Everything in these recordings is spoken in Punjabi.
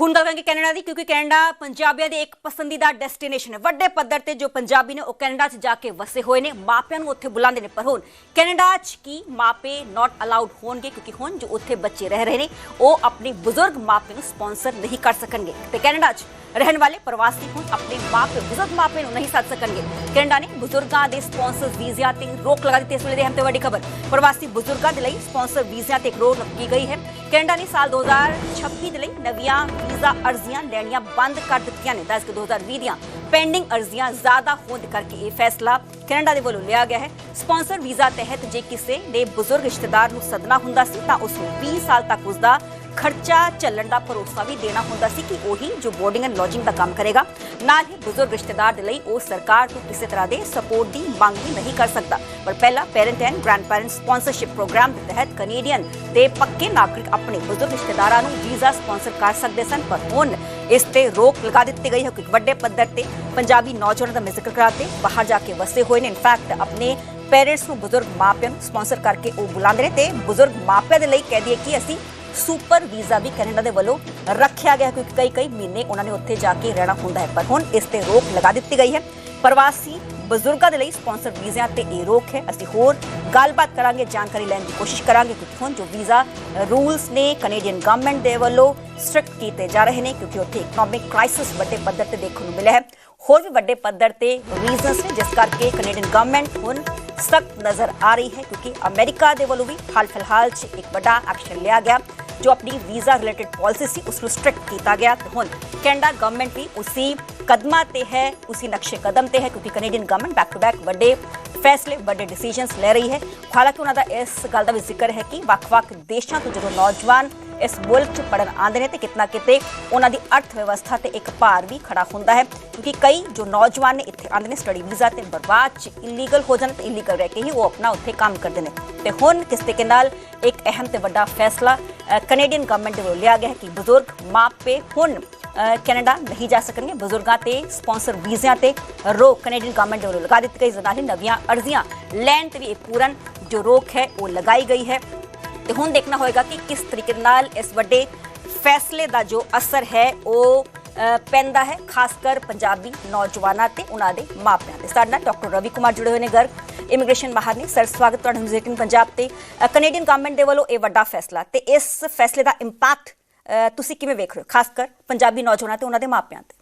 ਹੁਣ ਗੱਲ ਕਰਾਂਗੇ ਕੈਨੇਡਾ ਦੀ, ਕਿਉਂਕਿ ਕੈਨੇਡਾ ਪੰਜਾਬੀਆਂ ਦੇ ਇੱਕ ਪਸੰਦੀਦਾ ਡੈਸਟੀਨੇਸ਼ਨ ਹੈ। ਵੱਡੇ ਪੱਧਰ ਤੇ ਜੋ ਪੰਜਾਬੀ ਨੇ ਉਹ ਕੈਨੇਡਾ 'ਚ ਜਾ ਕੇ ਵਸੇ ਹੋਏ ਨੇ। ਮਾਪਿਆਂ ਨੂੰ ਉੱਥੇ ਬੁਲਾਉਂਦੇ ਨੇ, ਪਰ ਹੁਣ ਕੈਨੇਡਾ 'ਚ ਕੀ ਮਾਪੇ ਨਾਟ ਅਲਾਉਡ ਹੋਣਗੇ? ਕਿਉਂਕਿ ਹੁਣ ਜੋ ਉੱਥੇ ਬੱਚੇ ਰਹਿ ਰਹੇ ਨੇ, ਉਹ ਆਪਣੇ ਬਜ਼ੁਰਗ ਮਾਪੇ ਨੂੰ ਸਪਾਂਸਰ ਨਹੀਂ ਕਰ ਸਕਣਗੇ। ਤੇ ਕੈਨੇਡਾ 'ਚ ਰਹਿਣ ਵਾਲੇ ਪ੍ਰਵਾਸੀ ਹੁਣ ਆਪਣੇ ਮਾਪੇ, ਬਜ਼ੁਰਗ ਮਾਪੇ ਨੂੰ ਨਹੀਂ ਸੱਦ ਸਕਣਗੇ। ਕੈਨੇਡਾ ਨੇ ਬਜ਼ੁਰਗਾਂ ਦੇ ਸਪਾਂਸਰ ਵੀਜ਼ਿਆਂ ਤੇ ਰੋਕ ਲਗਾ ਦਿੱਤੀ। ਇਸ ਵੇਲੇ ਦੇ ਅਹਿਮ ਤੇ ਵੱਡੀ ਖਬਰ, ਪ੍ਰਵਾਸੀ ਬਜ਼ੁਰਗਾਂ ਦੇ ਲਈ ਸਪਾਂਸਰ ਵੀਜ਼ਿਆਂ ਤੇ ਇੱਕ ਰੋਕ ਲੱਗੀ ਗਈ ਹੈ? ਕੈਨੇਡਾ ਨੇ ਸਾਲ 2026 ਦੇ ਲਈ ਨਵੀਆਂ ਵੀਜ਼ਾ ਅਰਜ਼ੀਆਂ ਲੈਣੀਆਂ ਬੰਦ ਕਰ ਦਿੱਤੀਆਂ ਨੇ। ਦੱਸ ਕਿ 2020 ਦੀਆਂ ਪੈਂਡਿੰਗ ਅਰਜ਼ੀਆਂ ਜ਼ਿਆਦਾ ਹੋਣ ਦੇ ਕਰਕੇ ਇਹ ਫੈਸਲਾ ਕੈਨੇਡਾ ਦੇ ਵੱਲੋਂ ਲਿਆ ਗਿਆ ਹੈ। ਸਪਾਂਸਰ ਵੀਜ਼ਾ ਤਹਿਤ ਜੇ ਕਿਸੇ ਨੇ ਬਜ਼ੁਰਗ ਰਿਸ਼ਤੇਦਾਰ ਨੂੰ ਸਦਨਾ ਹੁੰਦਾ ਸੀ ਤਾਂ ਉਸ ਨੂੰ 20 ਸਾਲ ਤੱਕ ਉਸ ਦਾ ਖਰਚਾ ਚੱਲਣ ਦਾ ਭਰੋਸਾ ਵੀ ਦੇਣਾ ਹੁੰਦਾ ਸੀ ਕਿ ਉਹੀ ਜੋ ਬੋਰਡਿੰਗ ਐਂਡ ਲੌਜਿੰਗ ਦਾ ਕੰਮ ਕਰੇਗਾ, ਨਾਲ ਹੀ ਬਜ਼ੁਰਗ ਰਿਸ਼ਤੇਦਾਰ ਦੇ ਲਈ ਉਹ ਸਰਕਾਰ ਤੋਂ ਕਿਸੇ ਤਰ੍ਹਾਂ ਦੇ ਸਪੋਰਟ ਦੀ ਮੰਗ ਵੀ ਨਹੀਂ ਕਰ ਸਕਦਾ। ਪਰ ਪਹਿਲਾ parent and grandparent sponsorship programme ਦੇ ਤਹਿਤ ਕੈਨੇਡੀਅਨ ਦੇ ਪੱਕੇ ਨਾਗਰਿਕ ਆਪਣੇ ਬਜ਼ੁਰਗ ਰਿਸ਼ਤੇਦਾਰਾਂ ਨੂੰ ਵੀਜ਼ਾ ਸਪਾਂਸਰ ਕਰ ਸਕਦੇ ਸਨ, ਪਰ ਹੁਣ ਇਸ ਤੇ ਰੋਕ ਲਗਾ ਦਿੱਤੀ ਗਈ ਹੈ ਕਿ ਵੱਡੇ ਪੱਧਰ ਤੇ ਪੰਜਾਬੀ ਨੌਜਵਾਨਾਂ ਦਾ ਮੈਂ ਜ਼ਿਕਰ ਕਰਾਤੇ ਬਾਹਰ ਜਾ ਕੇ ਵਸੇ ਹੋਏ ਨੇ। ਇਨਫੈਕਟ ਆਪਣੇ ਪੇਰੈਂਟਸ ਨੂੰ ਬਜ਼ੁਰਗ ਮਾਪਿਆਂ ਨੂੰ ਸਪਾਂਸਰ ਕਰਕੇ ਉਹ ਬੁਲਾਉਂਦੇ ਨੇ ਤੇ ਬਜ਼ੁਰਗ ਮਾਪਿਆਂ ਦੇ ਲਈ ਕਹਿ ਦਈਏ ਕਿ ਅਸੀਂ ਸੁਪਰ ਵੀਜ਼ਾ ਵੀ ਕੈਨੇਡਾ ਦੇ ਵੱਲੋਂ ਰੱਖਿਆ ਗਿਆ ਕਿਉਂਕਿ ਕਈ ਕਈ ਮਹੀਨੇ ਉਹਨਾਂ ਨੇ ਉੱਥੇ ਜਾ ਕੇ ਰਹਿਣਾ ਹੁੰਦਾ ਹੈ, ਪਰ ਹੁਣ ਇਸ ਤੇ ਰੋਕ ਲਗਾ ਦਿੱਤੀ ਗਈ ਹੈ। ਪ੍ਰਵਾਸੀ ਬਜ਼ੁਰਗਾਂ ਦੇ ਲਈ ਸਪਾਂਸਰ ਵੀਜ਼ਿਆਂ ਤੇ ਇਹ ਰੋਕ ਹੈ। ਅਸੀਂ ਹੋਰ ਗੱਲਬਾਤ ਕਰਾਂਗੇ, ਜਾਣਕਾਰੀ ਲੈਣ ਦੀ ਕੋਸ਼ਿਸ਼ ਕਰਾਂਗੇ ਕਿ ਹੁਣ ਜੋ ਵੀਜ਼ਾ ਰੂਲਸ ਨੇ ਕੈਨੇਡੀਅਨ ਗਵਰਨਮੈਂਟ ਦੇ ਵੱਲੋਂ ਸਟ੍ਰਿਕਟ ਕੀਤੇ ਜਾ ਰਹੇ ਨੇ ਕਿਉਂਕਿ ਉੱਥੇ ਇਕਨੋਮਿਕ ਕ੍ਰਾਈਸਿਸ ਵੱਡੇ ਪੱਧਰ ਤੇ ਦੇਖਣ ਨੂੰ ਮਿਲਿਆ ਹੈ। ਹੋਰ ਵੀ ਵੱਡੇ ਪੱਧਰ ਤੇ ਰੀਜ਼ਨਸ ਨੇ, ਜਿਸ ਕਰਕੇ ਕੈਨੇਡੀਅਨ ਗਵਰਨਮੈਂਟ ਹੁਣ ਸਖਤ ਨਜ਼ਰ ਆ ਰਹੀ ਹੈ ਕਿਉਂਕਿ ਅਮਰੀਕਾ ਦੇ ਵੱਲੋਂ ਵੀ ਹਾਲ ਫਿਲਹਾਲ 'ਚ ਇੱਕ ਵੱਡਾ ਐਕਸ਼ਨ ਲਿਆ ਗਿਆ, ਜੋ ਆਪਣੀ ਵੀਜ਼ਾ ਰਿਲੇਟਡ ਪਾਲਿਸੀ ਸੀ, ਉਸ ਨੂੰ ਸਟ੍ਰਿਕਟ ਕੀਤਾ ਗਿਆ। ਤੇ ਹੁਣ ਕੈਨੇਡਾ ਗਵਰਨਮੈਂਟ ਵੀ ਉਸੇ ਕਦਮਾਂ ਤੇ ਹੈ, ਉਸੇ ਨਕਸ਼ੇ ਕਦਮ ਤੇ ਹੈ, ਕਿਉਂਕਿ Canadian government back to back ਵੱਡੇ ਫੈਸਲੇ, ਵੱਡੇ ਡਿਸੀਜਨਸ ਲੈ ਰਹੀ ਹੈ। ਹਾਲਾਂਕਿ ਉਹਨਾਂ ਦਾ ਇਸ ਗੱਲ ਦਾ ਵੀ ਜ਼ਿਕਰ ਹੈ ਕਿ ਵੱਖ-ਵੱਖ ਦੇਸ਼ਾਂ ਤੋਂ ਜਦੋਂ ਨੌਜਵਾਨ ਇਸ ਮੁਲਕ 'ਚ ਪੜਨ ਆਉਂਦੇ ਨੇ ਤੇ ਕਿਤਨਾ ਕਿਤੇ ਉਹਨਾਂ ਦੀ ਅਰਥ ਵਿਵਸਥਾ ਤੇ ਇੱਕ ਭਾਰ ਵੀ ਖੜਾ ਹੁੰਦਾ ਹੈ ਕਿਉਂਕਿ ਕਈ ਜੋ ਨੌਜਵਾਨ ਨੇ ਇੱਥੇ ਆਉਂਦੇ ਨੇ ਸਟੱਡੀ ਵੀਜ਼ਾ ਤੇ ਬਰਬਾਦ 'ਚ ਇਲੀਗਲ ਹੋ ਜਾਣ ਤੇ ਇਲੀਗਲ ਰਹਿ ਕੇ ਹੀ ਉਹ ਆਪਣਾ ਉੱਥੇ ਕੰਮ ਕਰਦੇ ਨੇ ਤੇ ਹੁਣ ਕਿਸ ਤਰੀਕੇ ਨਾਲ ਇੱਕ ਅਹਿਮ ਤੇ ਵੱਡਾ ਫੈਸਲਾ ਅ, ਕੈਨੇਡੀਅਨ ਗਵਰਨਮੈਂਟ ਦੇ ਵੱਲੋਂ ਲਿਆ ਗਿਆ ਹੈ ਕਿ ਬਜ਼ੁਰਗ ਮਾਪੇ ਹੁਣ ਅ, ਕੈਨੇਡਾ ਨਹੀਂ ਜਾ ਸਕਣਗੇ ਬਜ਼ੁਰਗਾਂ ਤੇ ਸਪਾਂਸਰ ਵੀਜ਼ਿਆਂ ਤੇ ਰੋਕ ਕੈਨੇਡੀਅਨ ਗਵਰਨਮੈਂਟ ਦੇ ਵੱਲੋਂ ਲਗਾ ਦਿੱਤੀ ਗਈ ਜ਼ਨਾਹੀ ਨਵੀਆਂ ਅਰਜ਼ੀਆਂ ਲੈਣ ਤੇ ਵੀ ਇੱਕ ਪੂਰਨ ਜੋ ਰੋਕ ਹੈ ਉਹ ਲਗਾਈ ਗਈ ਹੈ ਤੇ ਹੁਣ ਦੇਖਣਾ ਹੋਏਗਾ ਕਿ ਕਿਸ ਤਰੀਕੇ ਨਾਲ ਇਸ ਵੱਡੇ ਫੈਸਲੇ ਦਾ ਜੋ ਅਸਰ ਹੈ, ਉਹ ਪੈਂਦਾ ਹੈ ਖਾਸ ਕਰ ਪੰਜਾਬੀ ਨੌਜਵਾਨਾਂ ਤੇ ਉਹਨਾਂ ਦੇ ਮਾਪਿਆਂ ਤੇ। ਸਾਡੇ ਨਾਲ ਡਾਕਟਰ ਰਵੀ ਕੁਮਾਰ ਜੁੜੇ ਹੋਏ ਨੇ ਗਰਗ ਇਮੀਗ੍ਰੇਸ਼ਨ ਮਾਹਰ ਨੇ। ਸਰ, ਸਵਾਗਤ ਤੁਹਾਡਾ ਵਿਜ਼ਿਟਿੰਗ ਪੰਜਾਬ ਤੇ। ਕੈਨੇਡੀਅਨ ਗਵਰਨਮੈਂਟ ਦੇ ਵੱਲੋਂ ਇਹ ਵੱਡਾ ਫੈਸਲਾ ਤੇ ਇਸ ਫੈਸਲੇ ਦਾ ਇੰਪੈਕਟ ਤੁਸੀਂ ਕਿਵੇਂ ਵੇਖ ਰਹੇ ਹੋ? ਖਾਸ ਕਰ ਪੰਜਾਬੀ ਨੌਜਵਾਨਾਂ ਤੇ ਉਹਨਾਂ ਦੇ ਮਾਪਿਆਂ ਤੇ।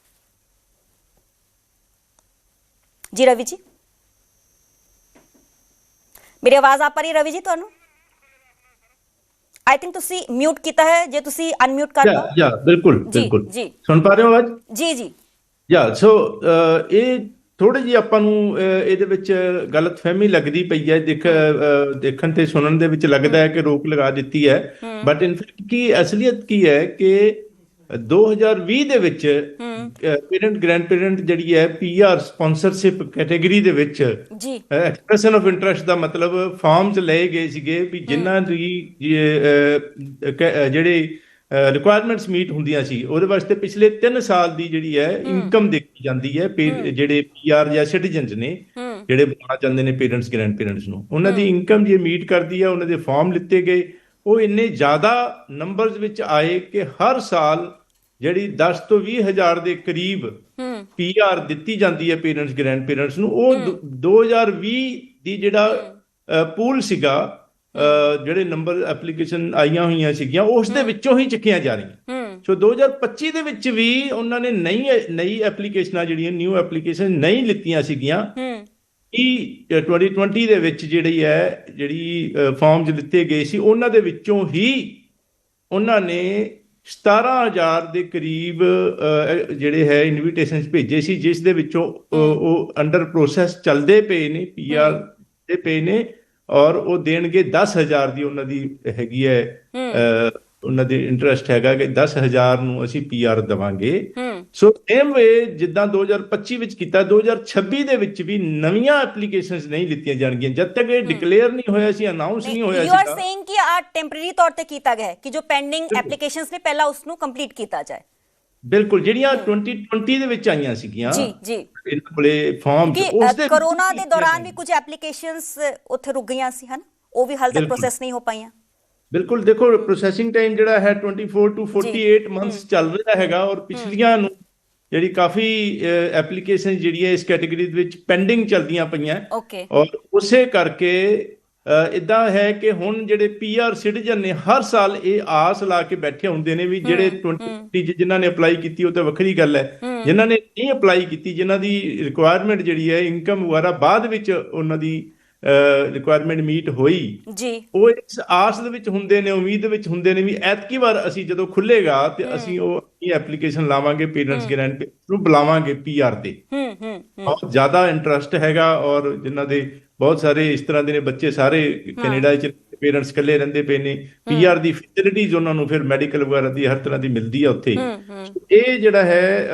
ਜੀ ਰਵੀ ਜੀ। ਮੇਰੀ ਆਵਾਜ਼ ਆ ਪਾ ਰਹੀ ਹੈ ਰਵੀ ਜੀ ਤੁਹਾਨੂੰ? ਆਈ ਥਿੰਕ ਤੁਸੀਂ ਮਿਊਟ ਕੀਤਾ ਹੈ ਜੇ ਤੁਸੀਂ ਅਨਮਿਊਟ ਕਰ ਲਓ। ਯਾ ਬਿਲਕੁਲ ਬਿਲਕੁਲ। ਜੀ। ਸੁਣ ਪਾ ਰਹੇ ਹੋ ਆਵਾਜ਼? ਜੀ ਜੀ। ਯਾ ਸੋ ਇਹ ਥੋੜੀ ਜੀ ਆਪਾਂ ਨੂੰ ਇਹਦੇ ਵਿੱਚ ਗਲਤਫਹਿਮੀ ਲੱਗਦੀ ਪਈ ਹੈ। ਦੇਖ ਦੇਖਣ ਤੇ ਸੁਣਨ ਦੇ ਵਿੱਚ ਲੱਗਦਾ ਹੈ ਕਿ ਰੋਕ ਲਗਾ ਦਿੱਤੀ ਹੈ। ਬਟ ਇਨ ਫੈਕਟ ਕੀ ਅਸਲੀਅਤ ਕੀ ਹੈ ਕਿ 2020 ਦੇ ਵਿੱਚ ਪੇਰੈਂਟ ਗ੍ਰੈਂਡ ਪੇਰੈਂਟ ਜਿਹੜੀ ਹੈ ਪੀਆਰ ਸਪਾਂਸਰਸ਼ਿਪ ਕੈਟਾਗਰੀ ਦੇ ਵਿੱਚ ਜੀ। ਐਕਸਪ੍ਰੈਸ਼ਨ ਆਫ ਇੰਟਰਸਟ ਦਾ ਮਤਲਬ ਫਾਰਮਸ ਲਏ ਗਏ ਸੀਗੇ ਵੀ ਜਿਨ੍ਹਾਂ ਦੀ ਜਿਹੜੇ ਰਿਕੁਆਇਰਮੈਂਟਸ ਮੀਟ ਹੁੰਦੀਆਂ ਸੀ ਉਹਦੇ ਵਾਸਤੇ ਪਿਛਲੇ 3 ਸਾਲ ਦੀ ਜਿਹੜੀ ਹੈ ਇਨਕਮ ਦੇਖੀ ਜਾਂਦੀ ਹੈ ਜਿਹੜੇ ਪੀਆਰ ਜਾਂ ਸਿਟੀਜ਼ਨਸ ਨੇ ਜਿਹੜੇ ਬਣਾਉਣਾ ਚਾਹੁੰਦੇ ਨੇ ਪੇਰੈਂਟਸ ਗ੍ਰੈਂਡ ਪੇਰੈਂਟਸ ਨੂੰ ਉਹਨਾਂ ਦੀ ਇਨਕਮ ਜੇ ਮੀਟ ਕਰਦੀ ਹੈ ਉਹਨਾਂ ਦੇ ਫਾਰਮ ਲਿੱਤੇ ਗਏ ਉਹ ਇੰਨੇ ਜ਼ਿਆਦਾ ਨੰਬਰਸ ਵਿੱਚ ਆਏ ਕਿ ਹਰ ਸਾਲ ਜਿਹੜੀ 10 ਤੋਂ 20 ਹਜ਼ਾਰ ਦੇ ਕਰੀਬ ਪੀਆਰ ਦਿੱਤੀ ਜਾਂਦੀ ਹੈ ਪੇਰੈਂਟਸ ਗ੍ਰੈਂਡ ਪੇਰੈਂਟਸ ਨੂੰ। ਉਹ ਦੋ- 2020 ਦੀ ਜਿਹੜਾ ਪੂਲ ਸੀਗਾ ਜਿਹੜੇ ਨੰਬਰ ਐਪਲੀਕੇਸ਼ਨ ਆਈਆਂ ਹੋਈਆਂ ਸੀਗੀਆਂ ਉਸ ਦੇ ਵਿੱਚੋਂ ਹੀ ਚੱਕੀਆਂ ਜਾ ਰਹੀਆਂ। ਸੋ 2025 ਦੇ ਵਿੱਚ ਵੀ ਉਹਨਾਂ ਨੇ ਨਈ ਨਈ ਐਪਲੀਕੇਸ਼ਨਾਂ ਜਿਹੜੀਆਂ ਨਿਊ ਐਪਲੀਕੇਸ਼ਨ ਨਹੀਂ ਲਿੱਤੀਆਂ ਸੀਗੀਆਂ। 2020 ਦੇ ਵਿੱਚ ਜਿਹੜੀ ਹੈ ਜਿਹੜੀ ਫਾਰਮਸ ਲਿੱਤੇ ਗਏ ਸੀ ਉਹਨਾਂ ਦੇ ਵਿੱਚੋਂ ਹੀ ਉਹਨਾਂ ਨੇ 17000 ਦੇ ਕਰੀਬ ਜਿਹੜੇ ਹੈ ਇਨਵੀਟੇਸ਼ਨਸ ਭੇਜੇ ਸੀ ਜਿਸ ਦੇ ਵਿੱਚੋਂ ਉਹ ਅੰਡਰ ਪ੍ਰੋਸੈਸ ਚੱਲਦੇ ਪਏ ਨੇ ਪੀਆਰ ਦੇ ਪਏ ਨੇ ਔਰ ਉਹ ਦੇਣਗੇ 10000 ਦੀ ਉਹਨਾਂ ਦੀ ਹੈਗੀ ਹੈ ਉਹਨਾਂ ਦੇ ਇੰਟਰਸਟ ਹੈਗਾ ਕਿ 10000 ਨੂੰ ਅਸੀਂ ਪੀਆਰ ਦਵਾਂਗੇ। ਸੋ ਸੇਮ ਵੇ ਜਿੱਦਾਂ 2025 ਵਿੱਚ ਕੀਤਾ 2026 ਦੇ ਵਿੱਚ ਵੀ ਨਵੀਆਂ ਐਪਲੀਕੇਸ਼ਨਸ ਨਹੀਂ ਲਿੱਤੀਆਂ ਜਾਣਗੀਆਂ। ਜਦ ਤੱਕ ਇਹ ਡਿਕਲੇਅਰ ਨਹੀਂ ਹੋਇਆ ਸੀ ਅਨਾਉਂਸ ਨਹੀਂ ਹੋਇਆ ਯੂ ਆਰ ਸੇਇੰਗ ਕਿ ਆ ਟੈਂਪਰੇਰੀ ਤੌਰ ਤੇ ਕੀਤਾ ਗਿਆ ਹੈ ਕਿ ਜੋ ਪੈਂਡਿੰਗ ਐਪਲੀਕੇਸ਼ਨਸ ਨੇ ਪਹਿਲਾਂ ਉਸ ਨੂੰ ਕੰਪਲੀਟ ਕੀਤਾ ਜਾਏ। ਬਿਲਕੁਲ ਜਿਹੜੀਆਂ 2020 ਦੇ ਵਿੱਚ ਆਈਆਂ ਸੀਗੀਆਂ ਜੀ ਜੀ। ਇਹਨਾਂ ਕੋਲੇ ਫਾਰਮ ਕਿ ਅ, ਕਰੋਨਾ ਦੇ ਦੌਰਾਨ ਵੀ ਕੁਝ ਐਪਲੀਕੇਸ਼ਨਸ ਉੱਥੇ ਰੁਕ ਗਈਆਂ ਸੀ ਹਨ? ਉਹ ਵੀ ਹਾਲ ਤੱਕ। ਪ੍ਰੋਸੈਸ ਨਹੀਂ ਹੋ ਪਾਈਆਂ। ਬਿਲਕੁਲ ਦੇਖੋ ਪ੍ਰੋਸੈਸਿੰਗ ਟਾਈਮ ਜਿਹੜਾ ਹੈ 24 ਟੂ 48 ਮੰਥਸ ਚੱਲ ਰਿਹਾ ਹੈਗਾ ਔਰ ਪਿਛਲੀਆਂ ਨੂੰ ਜਿਹੜੀ ਕਾਫੀ ਐਪਲੀਕੇਸ਼ਨ ਜਿਹੜੀਆਂ ਇਸ ਕੈਟਾਗਰੀ ਦੇ ਵਿੱਚ ਪੈਂਡਿੰਗ ਚੱਲਦੀਆਂ ਪਈਆਂ। ਓਕੇ ਔਰ ਉਸੇ ਕਰਕੇ ਇਦਾਂ ਹੈ ਕਿ ਹੁਣ ਜਿਹੜੇ ਪੀਆਰ ਸਿਟੀਜ਼ਨ ਨੇ ਹਰ ਸਾਲ ਇਹ ਆਸ ਲਾ ਕੇ ਬੈਠੇ ਹੁੰਦੇ ਨੇ ਵੀ ਜਿਹੜੇ 20 'ਚ ਜਿਨ੍ਹਾਂ ਨੇ ਅਪਲਾਈ ਕੀਤੀ ਉਹ ਤਾਂ ਵੱਖਰੀ ਗੱਲ ਹੈ। ਜਿਨ੍ਹਾਂ ਨੇ ਨਹੀਂ ਅਪਲਾਈ ਕੀਤੀ ਜਿਨ੍ਹਾਂ ਦੀ ਰਿਕੁਆਇਰਮੈਂਟ ਜਿਹੜੀ ਹੈ ਇਨਕਮ ਵਗੈਰਾ ਬਾਅਦ ਵਿੱਚ ਉਹਨਾਂ ਦੀ ਰਿਕੁਆਇਰਮੈਂਟ ਮੀਟ ਹੋਈ। ਜੀ। ਉਹ ਇਸ ਆਸ ਦੇ ਵਿੱਚ ਹੁੰਦੇ ਨੇ ਉਮੀਦ ਦੇ ਵਿੱਚ ਹੁੰਦੇ ਨੇ ਵੀ ਐਤਕੀ ਵਾਰ ਅਸੀਂ ਜਦੋਂ ਖੁੱਲੇਗਾ ਤੇ ਅਸੀਂ ਉਹ ਆਪਣੀ ਐਪਲੀਕੇਸ਼ਨ ਲਾਵਾਂਗੇ ਪੇਰੈਂਟਸ ਗ੍ਰੈਂਡ ਨੂੰ ਬੁਲਾਵਾਂਗੇ ਪੀਆਰ ਤੇ। ਹੂੰ ਹੂੰ ਬਹੁਤ ਜ਼ਿਆਦਾ ਇੰਟਰਸਟ ਹੈਗਾ ਔਰ ਜਿਨ੍ਹਾਂ ਦੇ ਬਹੁਤ ਸਾਰੇ ਇਸ ਤਰ੍ਹਾਂ ਦੇ ਨੇ ਬੱਚੇ ਸਾਰੇ ਕੈਨੇਡਾ ਵਿੱਚ ਪੇਰੈਂਟਸ ਇਕੱਲੇ ਰਹਿੰਦੇ ਪਏ ਨੇ। ਪੀਆਰ ਦੀ ਫੈਸਿਲਿਟੀਜ਼ ਉਹਨਾਂ ਨੂੰ ਫਿਰ ਮੈਡੀਕਲ ਵਗੈਰਾ ਦੀ ਹਰ ਤਰ੍ਹਾਂ ਦੀ ਮਿਲਦੀ ਆ ਉੱਥੇ। ਇਹ ਜਿਹੜਾ ਹੈ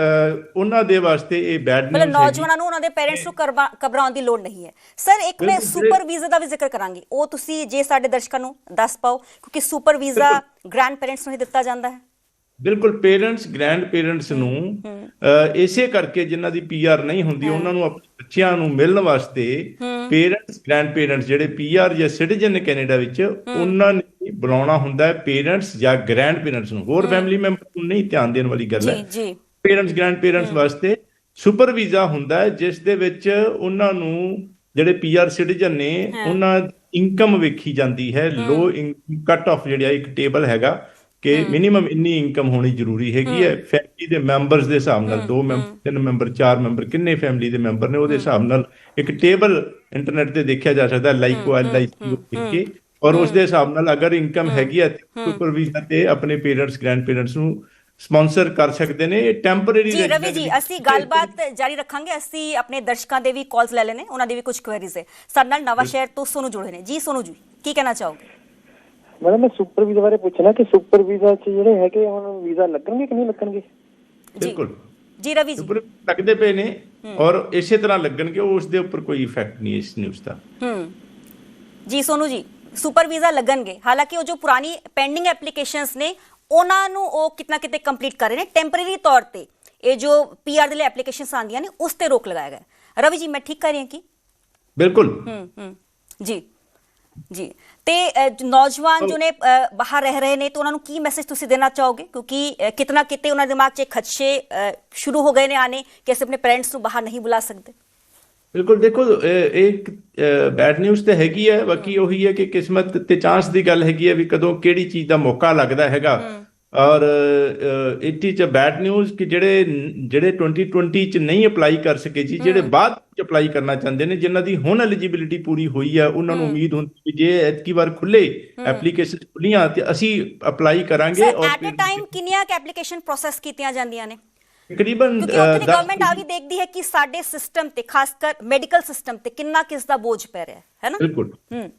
ਉਹਨਾਂ ਦੇ ਵਾਸਤੇ ਇਹ ਬੈਡ ਮਤਲਬ ਨਿਊਜ਼ ਹੈ ਨੌਜਵਾਨਾਂ ਨੂੰ ਉਹਨਾਂ ਦੇ ਪੇਰੈਂਟਸ ਨੂੰ ਘਬਰਾਉਣ ਦੀ ਲੋੜ ਨਹੀਂ ਹੈ। ਸਰ ਇੱਕ ਮੈਂ ਸੁਪਰ ਵੀਜ਼ਾ ਦਾ ਵੀ ਜ਼ਿਕਰ ਕਰਾਂਗੀ। ਉਹ ਤੁਸੀਂ ਜੇ ਸਾਡੇ ਦਰਸ਼ਕਾਂ ਨੂੰ ਦੱਸ ਪਾਓ ਕਿਉਂਕਿ ਸੁਪਰ ਵੀਜ਼ਾ ਗ੍ਰੈਂਡ ਪੇਰੈਂਟਸ ਨੂੰ ਹੀ ਦਿੱਤਾ ਜਾਂਦਾ ਹੈ। ਬਿਲਕੁਲ ਪੇਰੈਂਟਸ ਗ੍ਰੈਂਡ ਪੇਰੈਂਟਸ ਨੂੰ ਇਸੇ ਕਰਕੇ ਜਿਨ੍ਹਾਂ ਦੀ ਪੀਆਰ ਨਹੀਂ ਹੁੰਦੀ ਉਹਨਾਂ ਨੂੰ ਆਪਣੇ ਬੱਚਿਆਂ ਨੂੰ ਮਿਲਣ ਵਾਸਤੇ ਪੇਰੈਂਟਸ ਗ੍ਰੈਂਡ ਪੇਰੈਂਟਸ ਜਿਹੜੇ ਪੀਆਰ ਜਾਂ ਸਿਟੀਜ਼ਨ ਨੇ ਕੈਨੇਡਾ ਵਿੱਚ ਉਹਨਾਂ ਨੇ ਬੁਲਾਉਣਾ ਹੁੰਦਾ ਹੈ ਪੇਰੈਂਟਸ ਜਾਂ ਗ੍ਰੈਂਡ ਪੇਰੈਂਟਸ ਨੂੰ। ਹੋਰ ਫੈਮਿਲੀ ਮੈਂਬਰ ਨੂੰ ਨਹੀਂ ਧਿਆਨ ਦੇਣ ਵਾਲੀ ਗੱਲ ਹੈ। ਪੇਰੈਂਟਸ ਗ੍ਰੈਂਡ ਪੇਰੈਂਟਸ ਵਾਸਤੇ ਸੁਪਰ ਵੀਜ਼ਾ ਹੁੰਦਾ ਹੈ ਜਿਸ ਦੇ ਵਿੱਚ ਉਹਨਾਂ ਨੂੰ ਜਿਹੜੇ ਪੀਆਰ ਸਿਟੀਜ਼ਨ ਨੇ ਉਹਨਾਂ ਇਨਕਮ ਵੇਖੀ ਜਾਂਦੀ ਹੈ। ਲੋ ਕੱਟ ਆਫ ਜਿਹੜਾ ਇੱਕ ਟੇਬਲ ਹੈਗਾ ਕਿ ਮਿਨੀਮਮ ਇੰਨੀ ਇਨਕਮ ਹੋਣੀ ਜ਼ਰੂਰੀ ਹੈਗੀ ਹੈ। ਫੈਮਿਲੀ ਦੇ ਮੈਂਬਰਸ ਦੇ ਹਿਸਾਬ ਨਾਲ ਦੋ ਮੈਂਬਰ ਤਿੰਨ ਮੈਂਬਰ ਚਾਰ ਮੈਂਬਰ ਕਿੰਨੇ ਫੈਮਿਲੀ ਦੇ ਮੈਂਬਰ ਨੇ ਉਹਦੇ ਹਿਸਾਬ ਨਾਲ ਇੱਕ ਟੇਬਲ ਇੰਟਰਨੈਟ ਤੇ ਦੇਖਿਆ ਜਾ ਸਕਦਾ ਲਾਈਕੋ ਐਲਆਈਸੀ ਦੇਖ ਕੇ। ਔਰ ਉਸ ਦੇ ਹਿਸਾਬ ਨਾਲ ਅਗਰ ਇਨਕਮ ਹੈਗੀ ਹੈ ਸੁਪਰ ਵੀਜ਼ਾ ਤੇ ਆਪਣੇ ਪੇਰੈਂਟਸ ਗ੍ਰੈਂਡ ਪੇਰੈਂਟਸ ਨੂੰ ਸਪਾਂਸਰ ਕਰ ਸਕਦੇ ਨੇ। ਇਹ ਟੈਂਪਰੇਰੀ ਜੀ ਰਵੀ ਜੀ ਅਸੀਂ ਗੱਲਬਾਤ ਜਾਰੀ ਰੱਖਾਂਗੇ। ਅਸੀਂ ਆਪਣੇ ਦਰਸ਼ਕਾਂ ਦੇ ਵੀ ਕਾਲਸ ਲੈ ਲੈਣੇ ਉਹਨਾਂ ਦੇ ਵੀ ਕੁਝ ਕੁਐਰੀਜ਼ ਹੈ। ਸਾਡੇ ਨਾਲ ਨਵਾਂ ਸ਼ਹਿਰ ਤੋਂ ਸੋਨੂ ਜੁੜੇ ਨੇ। ਜੀ ਸੋਨੂ ਜੀ ਕੀ ਕਹਿਣਾ ਚਾਹੋਗੇ? ਮੈਡਮ ਮੈਂ ਸੁਪਰ ਵੀਜ਼ਾ ਬਾਰੇ ਪੁੱਛਣਾ ਕਿ ਸੁਪਰ ਵੀਜ਼ਾ 'ਚ ਜਿਹੜੇ ਹੈਗੇ ਹੁਣ ਵੀਜ਼ਾ ਲੱਗਣਗੇ ਕਿ ਨਹੀਂ ਲੱਗਣਗੇ? ਬਿਲਕੁਲ। ਜੀ ਰਵੀ ਜੀ। ਲੱਗਦੇ ਪਏ ਨੇ ਔਰ ਇਸੇ ਤਰ੍ਹਾਂ ਲੱਗਣਗੇ ਉਸ ਦੇ ਉੱਪਰ ਕੋਈ ਇਫੈਕਟ ਨਹੀਂ ਇਸ ਨਿਊਜ਼ ਦਾ। ਹੂੰ। ਜੀ ਸੋਨੂ ਜੀ ਸੁਪਰ ਵੀਜ਼ਾ ਲੱਗਣਗੇ। ਹਾਲਾਂਕਿ ਉਹ ਜੋ ਪੁਰਾਣੀ ਪੈਂਡਿੰਗ ਐਪਲੀਕੇਸ਼ਨਸ ਨੇ ਉਹਨਾਂ ਨੂੰ ਉਹ ਕਿਤਨਾ ਕਿਤੇ ਕੰਪਲੀਟ ਕਰ ਰਹੇ ਨੇ। ਟੈਂਪਰੇਰੀ ਤੌਰ ਤੇ ਇਹ ਜੋ ਪੀਆਰ ਦੇ ਲਈ ਐਪਲੀਕੇਸ਼ਨਸ ਆਉਂਦੀਆਂ ਨੇ ਉਸ ਤੇ ਰੋਕ ਲਗਾਇਆ ਗਿਆ। ਰਵੀ ਜੀ ਮੈਂ ਠੀਕ ਕਰ ਰਹੀ ਹਾਂ ਕੀ? ਬਿਲਕੁਲ। ਹੂੰ ਹੂੰ। ਜੀ। ਜੀ। ਤੇ ਨੌਜਵਾਨ ਜੋ ਨੇ ਬਾਹਰ ਰਹਿ ਰਹੇ ਨੇ ਤਾਂ ਉਹਨਾਂ ਨੂੰ ਕੀ ਮੈਸੇਜ ਤੁਸੀਂ ਦੇਣਾ ਚਾਹੋਗੇ? ਕਿਉਂਕਿ ਕਿਤਨਾ ਕਿਤੇ ਉਹਨਾਂ ਦੇ ਦਿਮਾਗ 'ਚ ਖਦਸ਼ੇ ਸ਼ੁਰੂ ਹੋ ਗਏ ਨੇ ਆਨੇ ਕਿ ਅਸੀਂ ਆਪਣੇ ਪੈਰੈਂਟਸ ਨੂੰ ਬਾਹਰ ਨਹੀਂ ਬੁਲਾ ਸਕਦੇ। ਬਿਲਕੁਲ ਦੇਖੋ ਇਹ ਬੈਡ ਨਿਊਜ਼ ਤੇ ਹੈਗੀ ਹੈ ਬਾਕੀ ਉਹੀ ਹੈ ਕਿ ਕਿਸਮਤ ਤੇ ਚਾਂਸ ਦੀ ਗੱਲ ਹੈਗੀ ਹੈ ਵੀ ਕਦੋਂ ਕਿਹੜੀ ਚੀਜ਼ ਦਾ ਮੌਕਾ ਲੱਗਦਾ ਹੈਗਾ। ਔਰ it is a bad news ਕਿ ਜਿਹੜੇ ਜਿਹੜੇ 2020 ਚ ਨਹੀਂ ਅਪਲਾਈ ਕਰ ਸਕੇ ਜੀ ਜਿਹੜੇ ਬਾਅਦ ਚ ਅਪਲਾਈ ਕਰਨਾ ਚਾਹੁੰਦੇ ਨੇ ਜਿਨ੍ਹਾਂ ਦੀ ਹੁਣ ਐਲੀਜੀਬਿਲਿਟੀ ਪੂਰੀ ਹੋਈ ਹੈ ਉਹਨਾਂ ਨੂੰ ਉਮੀਦ ਹੁੰਦੀ ਕਿ ਜੇ ਐਤਕੀ ਵਾਰ ਖੁੱਲੇ ਐਪਲੀਕੇਸ਼ਨ ਖੁੱਲੀਆਂ ਤੇ ਅਸੀਂ ਅਪਲਾਈ ਕਰਾਂਗੇ ਔਰ ਐਟ ਅ ਟਾਈਮ ਕਿੰਨੀਆਂ ਐਪਲੀਕੇਸ਼ਨ ਪ੍ਰੋਸੈਸ ਕੀਤੀਆਂ ਜਾਂਦੀਆਂ ਨੇ? ਤਕਰੀਬਨ ਕਿਉਂਕਿ ਗਵਰਨਮੈਂਟ ਆ ਵੀ ਦੇਖਦੀ ਹੈ ਕਿ ਸਾਡੇ ਸਿਸਟਮ ਤੇ ਖਾਸ ਕਰ ਮੈਡੀਕਲ ਸਿਸਟਮ ਤੇ ਕਿੰਨਾ ਕਿਸ ਦਾ ਬੋਝ ਪੈ ਰਿਹਾ ਹੈ ਹੈ ਨਾ? ਬਿਲਕੁਲ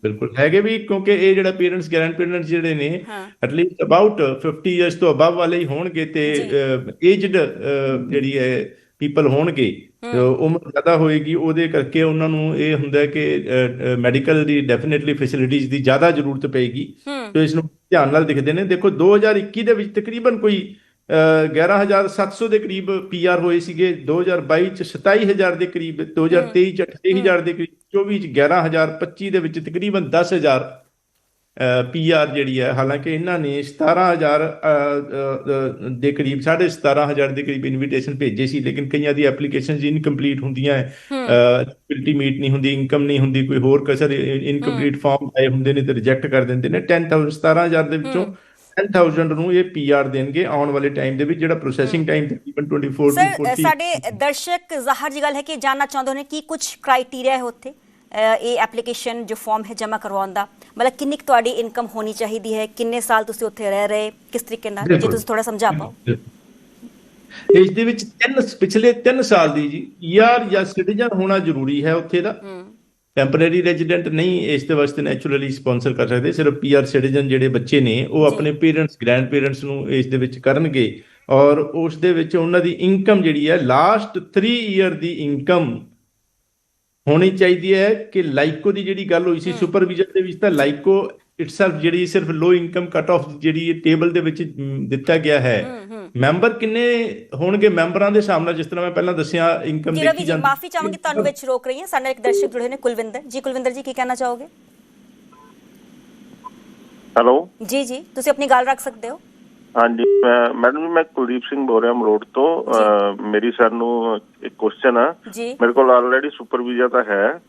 ਬਿਲਕੁਲ। ਹੈਗੇ ਵੀ ਕਿਉਂਕਿ ਇਹ ਜਿਹੜਾ ਪੇਰੈਂਟਸ ਗ੍ਰੈਂਡ ਪੇਰੈਂਟਸ ਜਿਹੜੇ ਨੇ ਹਾਂ। ਐਟਲੀਸਟ ਅਬਾਊਟ 50 ਇਅਰਸ ਤੋਂ ਅਬਵ ਵਾਲੇ ਹੀ ਹੋਣਗੇ ਤੇ ਏਜਡ ਜਿਹੜੀ ਹੈ ਪੀਪਲ ਹੋਣਗੇ ਉਮਰ ਜ਼ਿਆਦਾ ਹੋਏਗੀ ਉਹਦੇ ਕਰਕੇ ਉਹਨਾਂ ਨੂੰ ਇਹ ਹੁੰਦਾ ਕਿ ਮੈਡੀਕਲ ਦੀ ਡੈਫੀਨਿਟਲੀ ਫੈਸਿਲਿਟੀਜ਼ ਦੀ ਜ਼ਿਆਦਾ ਜ਼ਰੂਰਤ ਪਏਗੀ। ਤੇ ਇਸ ਨੂੰ ਧਿਆਨ ਨਾਲ ਦੇਖਦੇ ਨੇ। ਦੇਖੋ 2021 ਦੇ ਵਿੱਚ ਤਕਰੀਬਨ ਕੋਈ 11700 ਦੇ ਕਰੀਬ ਪੀਆਰ ਹੋਏ ਸੀਗੇ 2022 ਚ 27000 ਦੇ ਕਰੀਬ 2023 ਚ 28000 ਦੇ ਕਰੀਬ 24 ਚ 11000 25 ਦੇ ਵਿੱਚ ਤਕਰੀਬਨ 10000 ਪੀਆਰ ਜਿਹੜੀ ਹੈ ਹਾਲਾਂਕਿ ਇਹਨਾਂ ਨੇ 17000 ਅ, ਅ, ਅ, ਦੇ ਕਰੀਬ 17500 ਦੇ ਕਰੀਬ ਇਨਵੀਟੇਸ਼ਨ ਭੇਜੇ ਸੀ ਲੇਕਿਨ ਕਈਆਂ ਦੀ ਐਪਲੀਕੇਸ਼ਨਸ ਇਨਕੰਪਲੀਟ ਹੁੰਦੀਆਂ ਹੈ ਐਲੀਜੀਬਿਲਟੀ ਮੀਟ ਨਹੀਂ ਹੁੰਦੀ ਇਨਕਮ ਨਹੀਂ ਹੁੰਦੀ ਕੋਈ ਹੋਰ ਕਸਰ ਇਨਕੰਪਲੀਟ ਫਾਰਮ ਆਏ ਹੁੰਦੇ ਨੇ ਤੇ ਰਿਜੈਕਟ ਕਰ ਦਿੰਦੇ ਨੇ 10000 17000 ਦੇ ਵਿੱਚੋਂ 10000 ਨੂੰ ਇਹ ਪੀਆਰ ਦੇਣਗੇ ਆਉਣ ਵਾਲੇ ਟਾਈਮ ਦੇ ਵਿੱਚ ਜਿਹੜਾ ਪ੍ਰੋਸੈਸਿੰਗ ਟਾਈਮ ਤਕਰੀਬਨ 24 ਤੋਂ ਸਰ ਅ, 40 ਸਾਡੇ ਦਰਸ਼ਕ ਜ਼ਾਹਰ ਜੀ ਗੱਲ ਹੈ ਕਿ ਜਾਨਣਾ ਚਾਹੁੰਦੇ ਨੇ ਕਿ ਕੁਝ ਕ੍ਰਾਈਟੇਰੀਆ ਹੈ ਉੱਥੇ ਇਹ ਐਪਲੀਕੇਸ਼ਨ ਜੋ ਫਾਰਮ ਹੈ ਜਮ੍ਹਾਂ ਕਰਵਾਉਣ ਦਾ। ਮਤਲਬ ਕਿੰਨੀ ਤੁਹਾਡੀ ਇਨਕਮ ਹੋਣੀ ਚਾਹੀਦੀ ਹੈ ਕਿੰਨੇ ਸਾਲ ਤੁਸੀਂ ਉੱਥੇ ਰਹਿ ਰਹੇ ਕਿਸ ਤਰੀਕੇ ਨਾਲ? ਜੇ। ਤੁਸੀਂ ਥੋੜਾ ਸਮਝਾ ਪਾਓ। ਇਸ ਦੇ ਵਿੱਚ ਤਿੰਨ ਪਿਛਲੇ 3 ਸਾਲ ਦੀ ਜੀ ਯਾਰ ਜਾਂ ਸਿਟੀਜ਼ਨ ਹੋਣਾ ਜ਼ਰੂਰੀ ਹੈ ਉੱਥੇ ਦਾ। ਟੈਂਪਰੇਰੀ ਰੈਜ਼ੀਡੈਂਟ ਨਹੀਂ ਇਸ ਦੇ ਵਾਸਤੇ ਨੈਚੁਰਲੀ ਸਪਾਂਸਰ ਕਰ ਸਕਦੇ ਸਿਰਫ ਪੀਆਰ ਸਿਟੀਜ਼ਨ ਜਿਹੜੇ ਬੱਚੇ ਨੇ ਉਹ ਆਪਣੇ ਪੇਰੈਂਟਸ ਗ੍ਰੈਂਡ ਪੇਰੈਂਟਸ ਨੂੰ ਇਸ ਦੇ ਵਿੱਚ ਕਰਨਗੇ ਔਰ ਉਸ ਦੇ ਵਿੱਚ ਉਹਨਾਂ ਦੀ ਇਨਕਮ ਜਿਹੜੀ ਹੈ ਲਾਸਟ 3 ਇਅਰ ਦੀ ਇਨਕਮ ਹੋਣੀ ਚਾਹੀਦੀ ਹੈ ਕਿ ਲਾਈਕੋ ਦੀ ਜਿਹੜੀ ਗੱਲ ਹੋਈ ਸੀ ਸੁਪਰਵੀਜ਼ਨ ਦੇ ਵਿੱਚ ਤਾਂ ਲਾਈਕੋ ਇਟਸੈਲਫ ਜਿਹੜੀ ਸਿਰਫ ਲੋ ਇਨਕਮ ਕੱਟ ਆਫ ਜਿਹੜੀ ਟੇਬਲ ਦੇ ਵਿੱਚ ਦਿੱਤਾ ਗਿਆ ਹੈ। ਮੈਂਬਰ ਕਿੰਨੇ ਹੋਣਗੇ? ਮੈਂਬਰਾਂ ਦੇ ਹਿਸਾਬ ਨਾਲ ਜਿਸ ਤਰ੍ਹਾਂ ਮੈਂ ਪਹਿਲਾਂ ਦੱਸਿਆ ਇਨਕਮ ਦੇਖੀ ਜਾਂਦੀ। ਮਾਫੀ ਚਾਹਾਂਗੀ ਤੁਹਾਨੂੰ ਵਿੱਚ ਰੋਕ ਰਹੀ ਹਾਂ। ਸਾਡੇ ਨਾਲ ਇੱਕ ਦਰਸ਼ਕ ਜੁੜੇ ਨੇ ਕੁਲਵਿੰਦਰ ਜੀ। ਕੁਲਵਿੰਦਰ ਜੀ ਕੀ ਕਹਿਣਾ ਚਾਹੋਗੇ? ਹੈਲੋ ਜੀ ਜੀ। ਤੁਸੀਂ ਆਪਣੀ ਗੱਲ ਰੱਖ ਸਕਦੇ ਹੋ? ਹਾਂਜੀ ਮੈਡਮ ਜੀ ਮੈਂ ਕੁਲਦੀਪ ਸਿੰਘ ਬੋਲ ਰਿਹਾ ਮਰੋੜ ਤੋਂ ਮੇਰੀ ਸਰ ਨੂੰ ਇੱਕ ਕੁਐਸਚਨ ਆ। ਮੇਰੇ ਕੋਲ ਆਲਰੇਡੀ ਸੁਪਰ ਵੀਜ਼ਾ ਤਾਂ ਹੈ।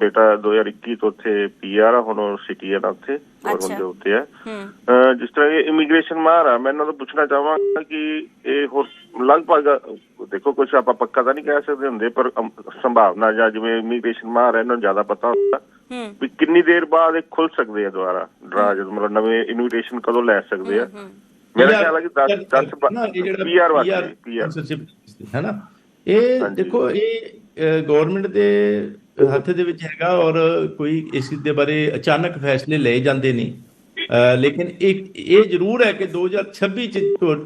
ਬੇਟਾ 2021 ਤੋਂ ਉੱਥੇ ਪੀਆਰ ਆ ਹੁਣ ਉਹ ਸਿਟੀਜ਼ਨ ਆ ਉੱਥੇ ਗਵਰਨਮੈਂਟ। ਦੇ ਉੱਤੇ ਆ। ਜਿਸ ਤਰ੍ਹਾਂ ਇਹ ਇਮੀਗ੍ਰੇਸ਼ਨ ਮਾਰ ਆ ਮੈਂ ਇਹਨਾਂ ਤੋਂ ਪੁੱਛਣਾ ਚਾਹਾਂਗਾ ਕਿ ਇਹ ਹੋਰ ਲਗਭਗ ਦੇਖੋ ਕੁਝ ਆਪਾਂ ਪੱਕਾ ਤਾਂ ਨਹੀਂ ਕਹਿ ਸਕਦੇ ਹੁੰਦੇ ਪਰ ਸੰਭਾਵਨਾ ਜਾਂ ਜਿਵੇਂ ਇਮੀਗ੍ਰੇਸ਼ਨ ਮਾਰ ਇਹਨਾਂ ਨੂੰ ਜ਼ਿਆਦਾ ਪਤਾ ਹੁੰਦਾ। ਵੀ ਕਿੰਨੀ ਦੇਰ ਬਾਅਦ ਇਹ ਖੁੱਲ ਸਕਦੇ ਆ ਦੁਬਾਰਾ? ਡਰਾ ਜਦੋਂ ਮਤਲਬ ਨਵੇਂ ਇਨਵੀਟੇਸ਼ਨ ਕਦੋਂ ਲੈ ਸਕਦੇ ਆ? ਮੇਰਾ ਖਿਆਲ ਹੈ ਕਿ 10 10 ਨਾ, ਇਹ ਜਿਹੜਾ ਪੀਆਰ ਵਾਸਤੇ ਪੀਆਰ ਹੈ ਨਾ? ਇਹ। ਦੇਖੋ ਇਹ ਗਵਰਨਮੈਂਟ ਦੇ ਹੱਥ ਦੇ ਵਿੱਚ ਹੈਗਾ ਔਰ ਕੋਈ ਇਸ ਦੇ ਬਾਰੇ ਅਚਾਨਕ ਫੈਸਲੇ ਲਏ ਜਾਂਦੇ ਨਹੀਂ ਲੇਕਿਨ ਇੱਕ ਇਹ ਜ਼ਰੂਰ ਹੈ ਕਿ 2026 ਚ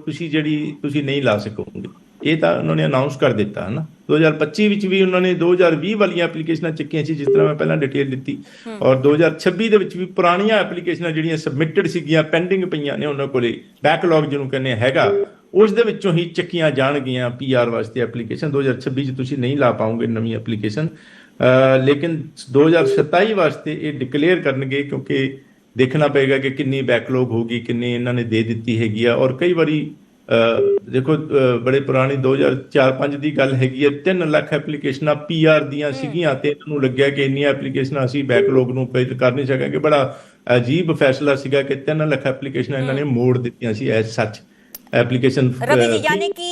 ਤੁਸੀਂ ਜਿਹੜੀ ਤੁਸੀਂ ਨਹੀਂ ਲਾ ਸਕੋਗੇ। ਇਹ ਤਾਂ ਉਹਨਾਂ ਨੇ ਅਨਾਉਂਸ ਕਰ ਦਿੱਤਾ ਹੈ ਨਾ 2025 ਵਿੱਚ ਵੀ ਉਹਨਾਂ ਨੇ 2020 ਵਾਲੀਆਂ ਐਪਲੀਕੇਸ਼ਨਾਂ ਚੱਕੀਆਂ ਸੀ ਜਿਸ ਤਰ੍ਹਾਂ ਮੈਂ ਪਹਿਲਾਂ ਡਿਟੇਲ ਦਿੱਤੀ। ਔਰ 2026 ਦੇ ਵਿੱਚ ਵੀ ਪੁਰਾਣੀਆਂ ਐਪਲੀਕੇਸ਼ਨਾਂ ਜਿਹੜੀਆਂ ਸਬਮਿਟਡ ਸੀਗੀਆਂ ਪੈਂਡਿੰਗ ਪਈਆਂ ਨੇ ਉਹਨਾਂ ਕੋਲੇ ਬੈਕਲੌਗ ਜਿਹਨੂੰ ਕਹਿੰਦੇ ਹੈਗਾ। ਉਸ ਦੇ ਵਿੱਚੋਂ ਹੀ ਚੱਕੀਆਂ ਜਾਣਗੀਆਂ ਪੀਆਰ ਵਾਸਤੇ ਐਪਲੀਕੇਸ਼ਨ 2026 ਚ ਤੁਸੀਂ ਨਹੀਂ ਲਾ ਪਾਓਗੇ ਨਵੀਂ ਐਪਲੀਕੇਸ਼ਨ ਲੇਕਿਨ 2027 ਵਾਸਤੇ ਇਹ ਡਿਕਲੇਅਰ ਕਰਨਗੇ ਕਿਉਂਕਿ ਦੇਖਣਾ ਪਏਗਾ ਕਿ ਕਿੰਨੀ ਬੈਕਲੌਗ ਹੋਗੀ ਕਿੰਨੀ ਇਹਨਾਂ ਨੇ ਦੇ ਦਿੱਤੀ ਹੈਗੀ ਆ। ਔਰ ਕਈ ਵਾਰੀ ਦੇਖੋ ਬੜੇ ਪੁਰਾਣੀ 2004-5 ਦੀ ਗੱਲ ਹੈਗੀ ਹੈ। 3 ਲੱਖ ਐਪਲੀਕੇਸ਼ਨਾਂ ਪੀਆਰ ਦੀਆਂ ਸੀਗੀਆਂ ਤੇ ਇਹਨਾਂ ਨੂੰ ਲੱਗਿਆ ਕਿ ਇੰਨੀਆਂ ਐਪਲੀਕੇਸ਼ਨਾਂ ਅਸੀਂ ਬੈਕਲੌਗ ਨੂੰ ਪੇਜ ਕਰ ਨਹੀਂ ਸਕਾਂਗੇ ਬੜਾ ਅਜੀਬ ਫੈਸਲਾ ਸੀਗਾ ਕਿ 3 ਲੱਖ ਐਪਲੀਕੇਸ਼ਨਾਂ ਇਹਨਾਂ ਨੇ ਮੋੜ ਦਿੱਤੀਆਂ ਸੀ as such. Application Ravi ji ਯਾਨੀ ਕਿ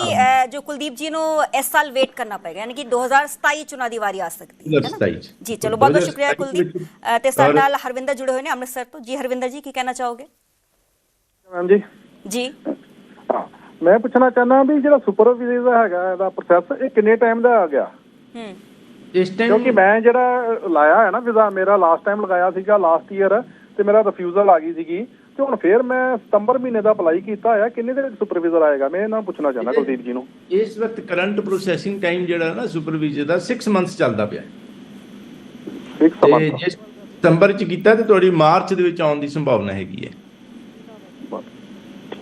ਜੋ ਕੁਲਦੀਪ ਜੀ ਨੂੰ ਇਸ ਸਾਲ ਵੇਟ ਕਰਨਾ ਪਏਗਾ ਯਾਨੀ ਕਿ 2027 ਚੁਣਾਂ ਦੀ ਵਾਰੀ ਆ ਸਕਦੀ ਹੈ ਨਾ? 2027 ਚ। ਜੀ ਚਲੋ ਬਹੁਤ ਬਹੁਤ 2027 ਸ਼ੁਕਰੀਆ ਕੁਲਦੀਪ। ਤੇ ਸਾਡੇ ਨਾਲ ਹਰਵਿੰਦਰ ਜੁੜੇ ਹੋਏ ਨੇ ਅੰਮ੍ਰਿਤਸਰ ਤੋਂ। ਜੀ ਹਰਵਿੰਦਰ ਜੀ ਕੀ ਕਹਿਣਾ ਚਾਹੋਗੇ? ਮੈਮ ਜੀ। ਜੀ ਮੈਂ ਪੁੱਛਣਾ ਚਾਹੁੰਦਾ ਵੀ ਜਿਹੜਾ ਸੁਪਰ ਵੀਜ਼ਾ ਹੈਗਾ ਇਹਦਾ ਪ੍ਰੋਸੈਸ ਇਹ ਕਿੰਨੇ ਟਾਈਮ ਦਾ ਆ ਗਿਆ? ਹੂੰ। ਇਸ ਟਾਈਮ ਕਿਉਂਕਿ ਮੈਂ ਜਿਹੜਾ ਲਾਇਆ ਹੈ ਨਾ ਵੀਜ਼ਾ ਮੇਰਾ ਲਾਸਟ ਟਾਈਮ ਲਗਾਇਆ ਸੀਗਾ ਲਾਸਟ ਈਅਰ ਤੇ ਮੇਰਾ ਰਿਫਿਊਜ਼ਲ ਆ ਗਈ ਸੀਗੀ ਤੇ ਹੁਣ ਫੇਰ ਮੈਂ ਸਤੰਬਰ ਮਹੀਨੇ ਦਾ ਅਪਲਾਈ ਕੀਤਾ ਹੋਇਆ ਕਿੰਨੇ ਦਿਨ ਸੁਪਰ ਵੀਜ਼ਾ ਆਏਗਾ? ਮੈਂ ਇਹਨਾਂ ਨੂੰ ਪੁੱਛਣਾ ਚਾਹੁੰਦਾ ਕੁਲਦੀਪ ਜੀ ਨੂੰ। ਇਸ ਵਕਤ ਕਰੰਟ ਪ੍ਰੋਸੈਸਿੰਗ ਟਾਈਮ ਜਿਹੜਾ ਨਾ ਸੁਪਰਵਾਈਜ਼ਰ ਦਾ 6 ਮੰਥਸ ਚੱਲਦਾ ਪਿਆ। ਇੱਕ ਤੇ ਜੇ ਸਤੰਬਰ ਚ ਕੀਤਾ ਤੇ ਤੁਹਾਡੀ ਮਾਰਚ ਦੇ ਵਿੱਚ ਆਉਣ ਦੀ ਸੰਭਾਵਨਾ ਹੈਗੀ ਹੈ।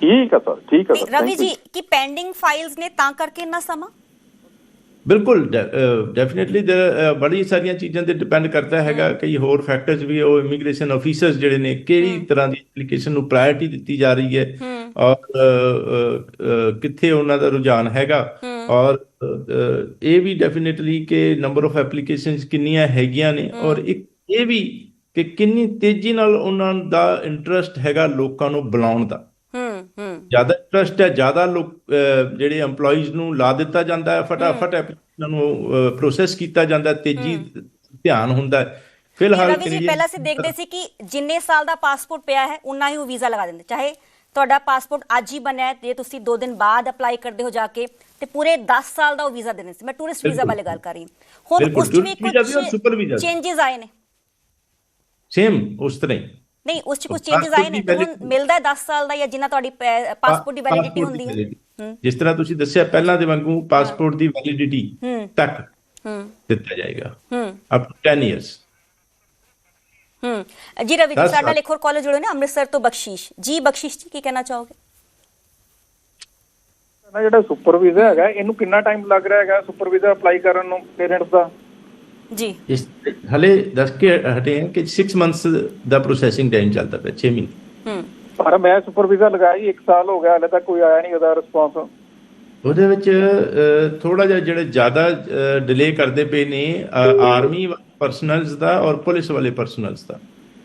ਠੀਕ ਹੈ ਸਰ ਠੀਕ ਹੈ ਸਰ ਰਵੀ ਜੀ ਕੀ ਪੈਂਡਿੰਗ ਫਾਈਲਸ ਨੇ ਤਾਂ ਕਰਕੇ ਇੰਨਾ ਸਮਾਂ? ਬਿਲਕੁਲ ਡੈਫੀਨਿਟਲੀ ਬੜੀ ਸਾਰੀਆਂ ਚੀਜ਼ਾਂ ਤੇ ਡਿਪੈਂਡ ਕਰਦਾ ਹੈਗਾ ਕਈ ਹੋਰ ਫੈਕਟਰਸ ਵੀ ਉਹ ਇਮੀਗ੍ਰੇਸ਼ਨ ਆਫੀਸਰਸ ਜਿਹੜੇ ਨੇ ਕਿਹੜੀ ਤਰ੍ਹਾਂ ਦੀ ਐਪਲੀਕੇਸ਼ਨ ਨੂੰ ਪ੍ਰਾਇੋਰਟੀ ਦਿੱਤੀ ਜਾ ਰਹੀ ਹੈ ਔਰ ਕਿੱਥੇ ਉਹਨਾਂ ਦਾ ਰੁਝਾਨ ਹੈਗਾ ਔਰ ਇਹ ਵੀ ਡੈਫੀਨਿਟਲੀ ਕਿ ਨੰਬਰ ਆਫ ਐਪਲੀਕੇਸ਼ਨਸ ਕਿੰਨੀਆਂ ਹੈਗੀਆਂ ਨੇ ਔਰ ਇੱਕ ਇਹ ਵੀ ਕਿ ਕਿੰਨੀ ਤੇਜ਼ੀ ਨਾਲ ਉਹਨਾਂ ਦਾ ਇੰਟਰਸਟ ਹੈਗਾ ਲੋਕਾਂ ਨੂੰ ਬੁਲਾਉਣ ਦਾ। ਜ਼ਿਆਦਾ ਇੰਟਰਸਟ ਹੈ ਜ਼ਿਆਦਾ ਲੋਕ ਜਿਹੜੇ EMPLOYEES ਨੂੰ ਲਾ ਦਿੱਤਾ ਜਾਂਦਾ ਹੈ ਫਟਾਫਟ ਐਪਲੀਕੇਸ਼ਨ ਨੂੰ ਪ੍ਰੋਸੈਸ ਕੀਤਾ ਜਾਂਦਾ ਤੇਜ਼ੀ ਧਿਆਨ ਹੁੰਦਾ ਹੈ। ਫਿਲਹਾਲ ਜੀ ਪਹਿਲਾਂ ਅਸੀਂ ਦੇਖਦੇ ਸੀ ਕਿ ਜਿੰਨੇ ਸਾਲ ਦਾ ਪਾਸਪੋਰਟ ਪਿਆ ਹੈ ਉਨਾ ਹੀ ਉਹ ਵੀਜ਼ਾ ਲਗਾ ਦਿੰਦੇ। ਚਾਹੇ ਤੁਹਾਡਾ ਪਾਸਪੋਰਟ ਅੱਜ ਹੀ ਬਣਿਆ ਹੈ ਜੇ ਤੁਸੀਂ 2 ਦਿਨ ਬਾਅਦ ਅਪਲਾਈ ਕਰਦੇ ਹੋ ਜਾ ਕੇ ਤੇ ਪੂਰੇ 10 ਸਾਲ ਦਾ ਉਹ ਵੀਜ਼ਾ ਦਿੰਦੇ ਸੀ। ਮੈਂ ਟੂਰਿਸਟ ਵੀਜ਼ਾ। ਬਾਰੇ ਗੱਲ ਕਰ ਰਹੀ ਹਾਂ। ਹੁਣ ਉਸ 'ਚ ਵੀ ਕੁਝ। ਚੇਂजेस ਆਏ ਨੇ। ਸੇਮ ਉਸ ਤਰ੍ਹਾਂ ਹੀ। ਨਹੀਂ ਉਸ 'ਚ ਕੁਝ ਚੇਂजेस ਆਏ ਨੇ ਮਿਲਦਾ ਹੈ 10 ਸਾਲ ਦਾ ਜਾਂ ਜਿੰਨਾ ਤੁਹਾਡੀ ਪਾਸਪੋਰਟ ਦੀ ਵੈਲਿਡਿਟੀ ਹੁੰਦੀ ਹੈ। ਜਿਸ ਤਰ੍ਹਾਂ ਤੁਸੀਂ ਦੱਸਿਆ ਪਹਿਲਾਂ ਦੇ ਵਾਂਗੂ ਪਾਸਪੋਰਟ ਦੀ ਵੈਲਿਡਿਟੀ ਤੱਕ ਹੂੰ। ਦਿੱਤਾ ਜਾਏਗਾ। ਹੂੰ। ਅਪ ਟੂ 10 ਇਅਰਸ ਹੂੰ। ਜੀ ਰਵੀ ਜੀ ਸਾਡੇ ਨਾਲ। ਇੱਕ ਹੋਰ ਕਾਲਜ ਜੁੜੇ ਨੇ ਅੰਮ੍ਰਿਤਸਰ ਤੋਂ ਬਖਸ਼ੀਸ਼। ਜੀ ਬਖਸ਼ੀਸ਼ ਜੀ ਕੀ ਕਹਿਣਾ ਚਾਹੋਗੇ? ਨਾ ਜਿਹੜਾ ਸੁਪਰ ਵੀਜ਼ਾ ਹੈਗਾ ਇਹਨੂੰ ਕਿੰਨਾ ਟਾਈਮ ਲੱਗ ਰਿਹਾ ਹੈਗਾ ਸੁਪਰ ਵੀਜ਼ਾ ਅਪਲਾਈ ਕਰਨ ਨੂੰ ਪੇਰੈਂਟਸ ਦਾ? ਜੀ। ਇਸ ਹਲੇ ਦੱਸ ਕੇ ਹਟੇ ਹਾਂ ਕਿ 6 ਮੰਥਸ ਦਾ ਪ੍ਰੋਸੈਸਿੰਗ ਟਾਈਮ ਚੱਲਦਾ ਪਿਆ 6 ਮਹੀਨੇ। ਹੂੰ। ਪਰ ਮੈਂ ਸੁਪਰ ਵੀਜ਼ਾ ਹੀ 1 ਸਾਲ ਹੋ ਗਿਆ ਹਲੇ ਤੱਕ ਕੋਈ ਆਇਆ ਨਹੀਂ ਉਹਦਾ ਰਿਸਪੌਂਸ ਉਹਦੇ ਵਿੱਚ ਥੋੜਾ ਜਿਹਾ ਜਿਹੜੇ ਜ਼ਿਆਦਾ ਡਿਲੇ ਕਰਦੇ ਪਏ ਨੇ ਆਰਮੀ ਪਰਸਨਲਸ ਦਾ ਔਰ ਪੁਲਿਸ ਵਾਲੇ ਪਰਸਨਲਸ ਦਾ।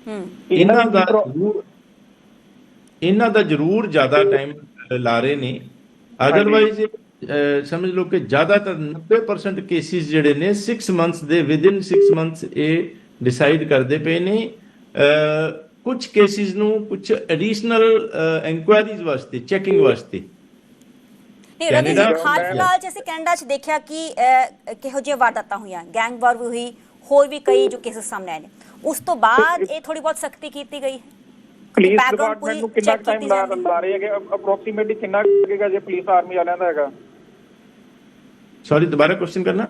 ਹੂੰ। ਇਹਨਾਂ ਦਾ ਇਹਨਾਂ ਦਾ ਜ਼ਰੂਰ ਜ਼ਿਆਦਾ ਟਾਈਮ ਲਾ ਰਹੇ ਨੇ। ਅਦਰਵਾਈਜ਼ ਸਮਝ ਲਓ ਕਿ ਜ਼ਿਆਦਾਤਰ 90% ਕੇਸਿਸ ਜਿਹੜੇ ਨੇ 6 ਮੰਥਸ ਦੇ ਵਿਦਿਨ 6 ਮੰਥਸ ਇਹ ਡਿਸਾਈਡ ਕਰਦੇ ਪਏ ਨੇ। ਕੁਝ ਕੇਸਿਸ ਨੂੰ ਕੁਝ ਐਡੀਸ਼ਨਲ ਇਨਕੁਆਇਰੀਜ਼ ਵਾਸਤੇ ਚੈਕਿੰਗ ਵਾਸਤੇ। ਨਹੀਂ ਰਵੀ ਜੀ ਫਿਲਹਾਲ ਚ ਅਸੀਂ ਕੈਨੇਡਾ ਚ ਦੇਖਿਆ ਕਿ ਕਿਹੋ ਜਿਹੇ ਵਾਰਦਾਤਾਂ ਹੋਈਆਂ। ਗੈਂਗ ਵਾਰ ਵੀ ਹੋਈ ਹੋਰ ਵੀ ਕਈ ਜੋ ਕੇਸਸ ਸਾਹਮਣੇ ਆਏ ਨੇ। ਉਸ ਤੋਂ ਬਾਅਦ ਇਹ ਥੋੜੀ ਬਹੁਤ ਸਖਤੀ ਕੀਤੀ ਗਈ। ਹੈ ਪੁਲਿਸ ਡਿਪਾਰਟਮੈਂਟ ਪੂਰੀ ਨੂੰ ਕਿੰਨਾ ਟਾਈਮ ਲਾ ਰਹੇ ਹੈਗੇ ਅਪਰੋਕਸੀਮੇਟਲੀ ਕਿੰਨਾ ਲੱਗੇਗਾ ਜੇ ਪੁਲਿਸ ਆਰਮੀ ਵਾਲਿਆਂ ਦਾ ਹੈਗਾ? ਸੌਰੀ ਦੁਬਾਰਾ ਕੁਐਸਚਨ ਕਰਨਾ?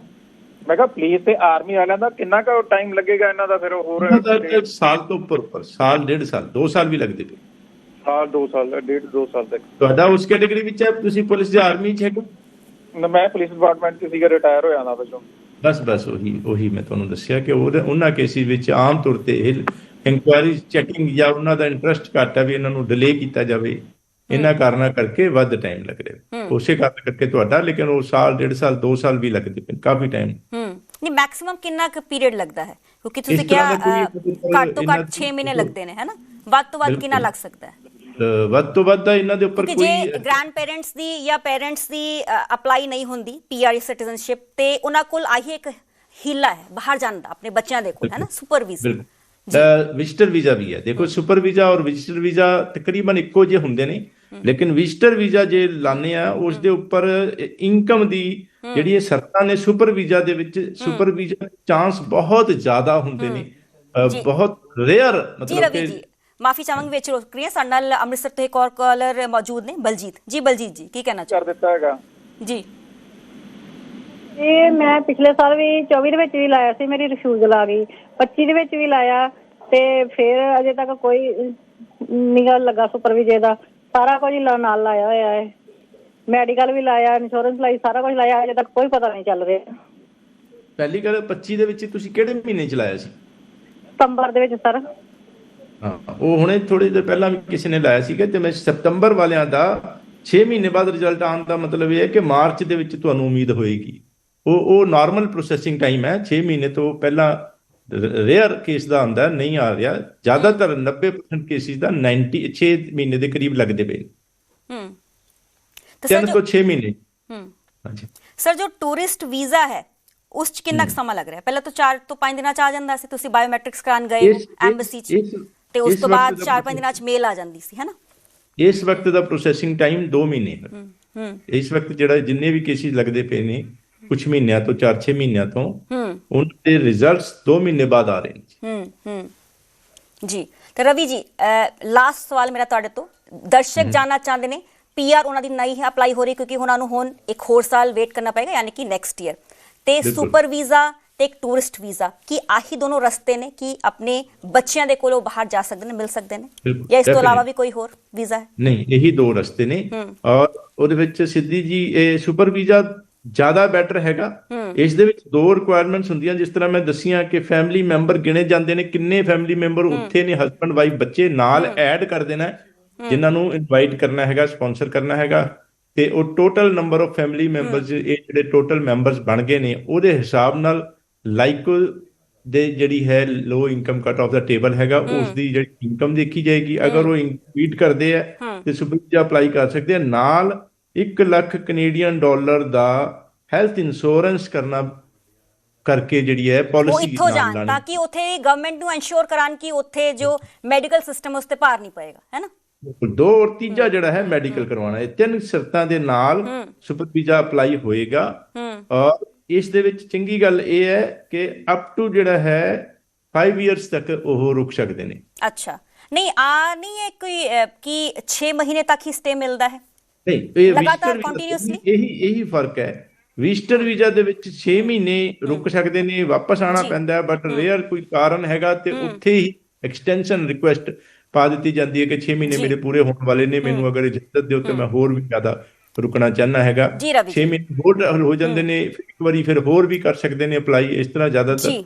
ਮੈਂ ਕਿਹਾ ਪੁਲਿਸ ਤੇ ਆਰਮੀ ਵਾਲਿਆਂ ਦਾ ਕਿੰਨਾ ਕੁ ਟਾਈਮ ਲੱਗੇਗਾ ਇਹਨਾਂ ਦਾ ਫਿਰ ਹੋਰ ਸਾਲ ਤੋਂ ਉੱਪਰ ਉੱਪਰ ਸਾਲ ਡੇਢ ਸਾਲ 2 ਸਾਲ ਵੀ ਲੱਗਦੇ ਪਏ। ਸਾਲ 2 ਸਾਲ ਡੇਢ 2 ਸਾਲ ਤੱਕ। ਤੁਹਾਡਾ ਉਸ ਕੈਟਾਗਰੀ ਵਿੱਚ ਹੈ ਤੁਸੀਂ ਪੁਲਿਸ ਦੀ ਆਰਮੀ ਚ ਹੈਗੇ? ਨਾ, ਮੈਂ ਪੁਲਿਸ ਡਿਪਾਰਟਮੈਂਟ 'ਚ ਸੀਗਾ ਰਿਟਾਇਰ ਹੋਇਆ ਨਾ ਵਿੱਚੋਂ ਬਸ ਬਸ ਉਹੀ ਉਹੀ ਮੈਂ ਤੁਹਾਨੂੰ ਦੱਸਿਆ ਕਿ ਉਹਨਾਂ ਕੇਸਿਸ ਵਿੱਚ ਆਮ ਤੌਰ ਤੇ ਇਹ ਇਨਕੁਆਇਰੀ ਚੈਕਿੰਗ ਜਾਂ ਉਹਨਾਂ ਦਾ ਇੰਟਰਸਟ ਘੱਟ ਹੈ ਵੀ ਇਹਨਾਂ ਨੂੰ ਡਿਲੇ ਕੀਤਾ ਜਾਵੇ। ਇਹਨਾਂ ਕਾਰਨਾਂ ਕਰਕੇ ਵੱਧ ਟਾਈਮ ਲੱਗ ਰਿਹਾ। ਉਸੇ ਕਾਰਨ ਕਰਕੇ ਤੁਹਾਡਾ ਲੇਕਿਨ ਉਹ ਸਾਲ ਡੇਢ ਸਾਲ 2 ਸਾਲ ਵੀ ਲੱਗਦੇ ਪਏ ਕਾਫੀ ਟਾਈਮ ਹੂੰ। ਨਹੀਂ ਮੈਕਸਿਮਮ ਕਿੰਨਾ ਕੁ ਪੀਰੀਅਡ ਲੱਗਦਾ ਹੈ? ਕਿਉਂਕਿ ਤੁਸੀਂ ਕਿਹਾ ਕੋਈ- ਘੱਟ ਤੋਂ ਘੱਟ 6 ਮਹੀਨੇ ਲੱਗਦੇ ਨੇ ਹੈਨਾ? ਵੱਧ ਤੋਂ ਵੱਧ ਕਿੰਨਾ ਲੱਗ ਸਕਦਾ ਹੈ? ਵੱਧ ਤੋਂ ਵੱਧ ਇਹਨਾਂ ਦੇ ਉੱਪਰ ਕਿਉਂਕਿ ਜੇ ਕੋਈ ਗ੍ਰੈਂਡ ਪੇਰੈਂਟਸ ਦੀ ਜਾਂ ਪੇਰੈਂਟਸ ਦੀ ਅਪਲਾਈ ਨਹੀਂ ਹੁੰਦੀ ਪੀਆਰ ਸਿਟੀਜ਼ਨਸ਼ਿਪ ਤੇ ਉਹਨਾਂ ਕੋਲ ਆਹੀ ਇੱਕ ਹੀਲਾ ਹੈ ਬਾਹਰ ਜਾਣ ਦਾ ਆਪਣੇ ਬੱਚਿਆਂ ਦੇ ਕੋਲ ਹੈ ਨਾ ਸੁਪਰ ਵੀਜ਼ਾ ਵਿਜ਼ਟਰ ਵੀਜ਼ਾ ਵੀ ਹੈ। ਦੇਖੋ ਸੁਪਰ ਵੀਜ਼ਾ ਔਰ ਵਿਜ਼ਟਰ ਵੀਜ਼ਾ ਤਕਰੀਬਨ ਇੱਕੋ ਜਿਹੇ ਹੁੰਦੇ ਨੇ। ਲੇਕਿਨ ਵਿਜ਼ਟਰ ਵੀਜ਼ਾ ਜੇ ਲਾਣੇ ਆ ਉਸ ਦੇ ਉੱਪਰ ਇਨਕਮ ਦੀ ਜਿਹੜੀ ਇਹ ਸ਼ਰਤਾਂ ਨੇ ਸੁਪਰ ਵੀਜ਼ਾ ਦੇ ਵਿੱਚ ਸੁਪਰ ਵੀਜ਼ਾ ਚਾਂਸ ਬਹੁਤ ਜ਼ਿਆਦਾ ਹੁੰਦੇ ਨੇ। ਬਹੁਤ ਰੇਅਰ ਮਤਲਬ ਕਿ ਮਾਫੀ ਚਾਹਾਂਗੇ ਵਿੱਚ ਰੋਕ ਰਹੀ ਹਾਂ। ਸਾਡੇ ਨਾਲ ਅੰਮ੍ਰਿਤਸਰ ਤੋਂ ਇੱਕ ਹੋਰ ਕਾਲਰ ਮੌਜੂਦ ਨੇ ਬਲਜੀਤ। ਜੀ ਬਲਜੀਤ ਜੀ ਕੀ ਕਹਿਣਾ ਕਰ ਦਿੱਤਾ ਹੈਗਾ। ਜੀ। ਇਹ ਮੈਂ ਪਿਛਲੇ ਸਾਲ ਵੀ 24 ਦੇ ਵਿੱਚ ਵੀ ਲਾਇਆ ਸੀ ਮੇਰੀ ਰਿਫਿਊਜ਼ਲ ਆ ਗਈ। 25 ਦੇ ਵਿੱਚ ਵੀ ਲਾਇਆ ਤੇ ਫਿਰ ਅਜੇ ਤੱਕ ਕੋਈ ਨਿਗਲ ਲੱਗਾ ਸੁਪਰਵਿਜੇ ਦਾ। ਸਾਰਾ ਕੁਝ ਲਾ- ਨਾਲ ਲਾਇਆ ਹੋਇਆ ਹੈ। ਮੈਡੀਕਲ ਵੀ ਲਾਇਆ ਇੰਸ਼ੋਰੈਂਸ ਲਾਈ ਸਾਰਾ ਕੁਝ ਲਾਇਆ ਅਜੇ ਤੱਕ ਕੋਈ ਪਤਾ ਨਹੀਂ ਚੱਲ ਰਿਹਾ। ਪਹਿਲੀ ਗੱਲ 25 ਦੇ ਵਿੱਚ ਤੁਸੀਂ ਕਿਹੜੇ ਮਹੀਨੇ ਚ ਲਾਇਆ ਸੀ? ਸਤੰਬਰ ਦੇ ਵਿੱਚ ਸਰ। ਹਾਂ ਉਹ ਹੁਣੇ ਥੋੜੀ ਦੇਰ ਪਹਿਲਾਂ ਵੀ ਕਿਸੇ ਨੇ ਲਾਇਆ ਸੀਗਾ ਤੇ ਮੈਂ ਸਤੰਬਰ ਵਾਲਿਆਂ ਦਾ 6 ਮਹੀਨੇ ਬਾਅਦ ਰਿਜ਼ਲਟ ਆਉਣ ਦਾ ਮਤਲਬ ਇਹ ਹੈ ਕਿ ਮਾਰਚ ਦੇ ਵਿੱਚ ਤੁਹਾਨੂੰ ਉਮੀਦ ਹੋਏਗੀ। ਉਹ ਉਹ ਨਾਰਮਲ ਪ੍ਰੋਸੈਸਿੰਗ ਟਾਈਮ ਹੈ 6 ਮਹੀਨੇ ਤੋਂ ਪਹਿਲਾਂ ਰੇਅਰ ਕੇਸ ਦਾ ਹੁੰਦਾ ਨਹੀਂ ਆ ਰਿਹਾ। ਜ਼ਿਆਦਾਤਰ 90% ਕੇਸਿਸ ਦਾ 96 ਮਹੀਨੇ ਦੇ ਕਰੀਬ ਲੱਗਦੇ ਪਏ ਹੂੰ। ਤਿੰਨ ਤੋਂ 6 ਮਹੀਨੇ। ਹੂੰ। ਹਾਂਜੀ। ਸਰ ਜੋ ਟੂਰਿਸਟ ਵੀਜ਼ਾ ਹੈ ਉਸ ਚ ਕਿੰਨਾ ਸਮਾਂ ਲੱਗ ਰਿਹਾ? ਪਹਿਲਾਂ ਤਾਂ 4 ਤੋਂ 5 ਦਿਨਾਂ ਚ ਆ ਜਾਂਦਾ ਸੀ ਤੁਸੀਂ ਬਾਇਓਮੈਟ੍ਰਿਕਸ ਕਰਾਉਣ ਗਏ ਐਮਬੈਸੀ ਚ ਤੇ ਉਸ ਤੋਂ ਬਾਅਦ ਦਾ 4-5 ਦਿਨਾਂ ਚ ਮੇਲ ਆ ਜਾਂਦੀ ਸੀ ਹੈਨਾ? ਇਸ ਵਕਤ ਦਾ ਪ੍ਰੋਸੈਸਿੰਗ ਟਾਈਮ 2 ਮਹੀਨੇ। ਹੂੰ ਹੂੰ। ਇਸ ਵਕਤ ਜਿਹੜਾ ਜਿੰਨੇ ਵੀ ਕੇਸਿਸ ਲੱਗਦੇ ਪਏ ਨੇ ਕੁਝ ਮਹੀਨਿਆਂ ਤੋਂ 4-6 ਮਹੀਨਿਆਂ ਤੋਂ ਹੂੰ। ਉਹਨਾਂ ਦੇ ਰਿਜ਼ਲਟਸ 2 ਮਹੀਨੇ ਬਾਅਦ ਆ ਰਹੇ ਨੇ ਹੂੰ ਹੂੰ। ਜੀ ਤੇ ਰਵੀ ਜੀ ਲਾਸਟ ਸਵਾਲ ਮੇਰਾ ਤੁਹਾਡੇ ਤੋਂ। ਦਰਸ਼ਕ ਜਾਨਣਾ ਚਾਹੁੰਦੇ ਨੇ ਪੀਆਰ ਉਹਨਾਂ ਦੀ ਨਹੀਂ ਹੈ ਅਪਲਾਈ ਹੋ ਰਹੀ ਕਿਉਂਕਿ ਉਹਨਾਂ ਨੂੰ ਹੁਣ ਇੱਕ ਹੋਰ ਸਾਲ ਵੇਟ ਕਰਨਾ ਪਏਗਾ ਯਾਨੀ ਕਿ ਨੈਕਸਟ ਈਅਰ ਤੇ। ਸੁਪਰ ਵੀਜ਼ਾ ਤੇ ਇੱਕ ਟੂਰਿਸਟ ਵੀਜ਼ਾ ਕੀ ਆਹੀ ਦੋਨੋਂ ਰਸਤੇ ਨੇ ਕਿ ਆਪਣੇ ਬੱਚਿਆਂ ਦੇ ਕੋਲੋਂ ਬਾਹਰ ਜਾ ਸਕਦੇ ਨੇ ਮਿਲ ਸਕਦੇ ਨੇ? ਜਾਂ ਇਸ ਤੋਂ ਇਲਾਵਾ। ਵੀ ਕੋਈ ਹੋਰ ਵੀਜ਼ਾ ਹੈ? ਨਹੀਂ ਇਹੀ ਦੋ ਰਸਤੇ ਨੇ। ਔਰ ਉਹਦੇ ਵਿੱਚ ਸਿੱਧੀ ਜੀ ਇਹ ਸੁਪਰ ਵੀਜ਼ਾ ਜ਼ਿਆਦਾ ਬੈਟਰ ਹੈਗਾ। ਇਸ ਦੇ ਵਿੱਚ ਦੋ ਰਿਕੁਆਇਰਮੈਂਟਸ ਹੁੰਦੀਆਂ ਜਿਸ ਤਰ੍ਹਾਂ ਮੈਂ ਦੱਸੀਆਂ ਕਿ ਫੈਮਿਲੀ ਮੈਂਬਰ ਗਿਣੇ ਜਾਂਦੇ ਨੇ ਕਿੰਨੇ ਫੈਮਿਲੀ ਮੈਂਬਰ ਉੱਥੇ ਨੇ ਹਸਬੰਡ ਵਾਈਫ ਬੱਚੇ ਨਾਲ ਐਡ ਕਰ ਦੇਣਾ ਜਿਨ੍ਹਾਂ ਨੂੰ ਇਨਵਾਈਟ ਕਰਨਾ ਹੈਗਾ ਸਪਾਂਸਰ ਕਰਨਾ ਹੈਗਾ। ਤੇ ਉਹ total number of family members ਇਹ ਜਿਹੜੇ ਟੋਟਲ ਮੈਂਬਰਸ ਬਣ ਗਏ ਨੇ ਉਹਦੇ ਹਿਸਾਬ ਨਾਲ ਲਾਈਕ ਦੇ ਜਿਹੜੀ ਹੈ ਲੋ ਇਨਕਮ ਕਟ ਆਫ ਦਾ ਟੇਬਲ ਹੈਗਾ ਉਸ ਦੀ ਜਿਹੜੀ ਇਨਕਮ ਦੇਖੀ ਜਾਏਗੀ। ਅਗਰ ਉਹ ਇਨਕਰੀਟ ਕਰਦੇ ਆ ਤੇ ਸੁਪਰ ਵੀਜ਼ਾ ਅਪਲਾਈ ਕਰ ਸਕਦੇ ਆ। ਨਾਲ 1 ਲੱਖ ਕੈਨੇਡੀਅਨ ਡਾਲਰ ਦਾ ਹੈਲਥ ਇੰਸ਼ੋਰੈਂਸ ਕਰਨਾ ਕਰਕੇ ਜਿਹੜੀ ਹੈ ਉਹ ਪਾਲਿਸੀ ਇੱਥੋਂ ਜਾਣ ਤਾਂ ਕਿ ਉੱਥੇ ਗਵਰਨਮੈਂਟ ਨੂੰ ਇਨਸ਼ੋਰ ਕਰਾਣ ਕਿ ਉੱਥੇ ਜੋ ਮੈਡੀਕਲ ਸਿਸਟਮ ਉਸ ਤੇ ਭਾਰ ਨਹੀਂ ਪਏਗਾ ਹੈ ਨਾ? ਦੋ ਔਰ ਤੀਜਾ ਜਿਹੜਾ ਹੈ ਮੈਡੀਕਲ ਕਰਵਾਉਣਾ ਇਹ ਤਿੰਨ ਸ਼ਰਤਾਂ ਦੇ ਨਾਲ ਸੁਪਰ ਵੀਜ਼ਾ ਅਪਲਾਈ ਹੋਏਗਾ। ਔਰ ਇਸ ਦੇ ਵਿੱਚ ਚੰਗੀ ਗੱਲ ਇਹ ਹੈ ਕਿ ਅਪ ਟੂ ਜਿਹੜਾ ਹੈ 5 ਇਅਰਸ ਤੱਕ ਉਹ ਰੁਕ ਸਕਦੇ ਨੇ। ਅੱਛਾ। ਨਹੀਂ ਆ ਨਹੀਂ ਹੈ ਕੋਈ ਕਿ 6 ਮਹੀਨੇ ਤੱਕ ਹੀ ਸਟੇ ਮਿਲਦਾ ਹੈ? ਨਹੀਂ ਇਹ ਲਗਾਤਾਰ continuously? ਇਹੀ ਇਹੀ ਫ਼ਰਕ ਹੈ। ਵਿਜ਼ਟਰ ਵੀਜ਼ਾ ਦੇ ਵਿੱਚ 6 ਮਹੀਨੇ ਰੁਕ ਸਕਦੇ ਨੇ ਵਾਪਸ ਆਣਾ। ਪੈਂਦਾ ਬਟ ਰੇਅਰ ਕੋਈ ਕਾਰਨ ਹੈਗਾ ਤੇ ਉੱਥੇ ਹੀ ਐਕਸਟੈਂਸ਼ਨ ਰਿਕੁਐਸਟ ਪਾ ਦਿੱਤੀ ਜਾਂਦੀ ਹੈ ਕਿ 6 ਮਹੀਨੇ। ਮੇਰੇ ਪੂਰੇ ਹੋਣ ਵਾਲੇ ਨੇ ਮੈਨੂੰ ਅਗਰ ਇਜਾਜ਼ਤ ਦਿਓ ਤੇ ਮੈਂ ਹੋਰ ਵੀ ਜ਼ਿਆਦਾ ਰੁਕਣਾ ਚਾਹਨਾ ਹੈਗਾ। ਜੀ, ਰਵੀ 6 ਮਹੀਨੇ ਹੋਰ ਹੋ ਜਾਂਦੇ ਨੇ ਇੱਕ ਵਾਰੀ ਫਿਰ ਹੋਰ ਵੀ ਕਰ ਸਕਦੇ ਨੇ ਅਪਲਾਈ ਇਸ ਤਰ੍ਹਾਂ ਜ਼ਿਆਦਾਤਰ।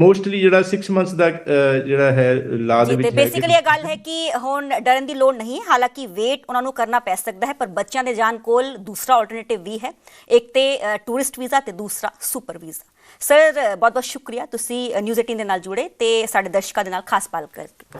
ਮੋਸਟਲੀ ਜਿਹੜਾ 6 ਮੰਥਸ ਦਾ ਅਹ, ਜਿਹੜਾ ਹੈ ਲਾ ਦੇ ਜੀ ਵਿੱਚ ਹੈ ਕਿ- ਬੇਸਿਕਲੀ ਇਹ ਗੱਲ ਹੈ ਕਿ ਹੁਣ ਡਰਨ ਦੀ ਲੋੜ ਨਹੀਂ ਹਾਲਾਂਕਿ ਵੇਟ ਉਹਨਾਂ ਨੂੰ ਕਰਨਾ ਪੈ ਸਕਦਾ ਹੈ ਪਰ ਬੱਚਿਆਂ ਦੇ ਜਾਣ ਕੋਲ ਦੂਸਰਾ ਆਲਟਰਨੇਟਿਵ ਵੀ ਹੈ। ਇੱਕ ਤੇ ਟੂਰਿਸਟ ਵੀਜ਼ਾ ਤੇ ਦੂਸਰਾ ਸੁਪਰ ਵੀਜ਼ਾ ਸਰ ਬਹੁਤ ਬਹੁਤ ਸ਼ੁਕਰੀਆ ਤੁਸੀਂ ਨਿਊਜ਼ 18 ਦੇ ਨਾਲ ਜੁੜੇ ਤੇ ਸਾਡੇ ਦਰਸ਼ਕਾਂ ਦੇ ਨਾਲ ਖਾਸ ਪਾਲ ਕਰਕੇ।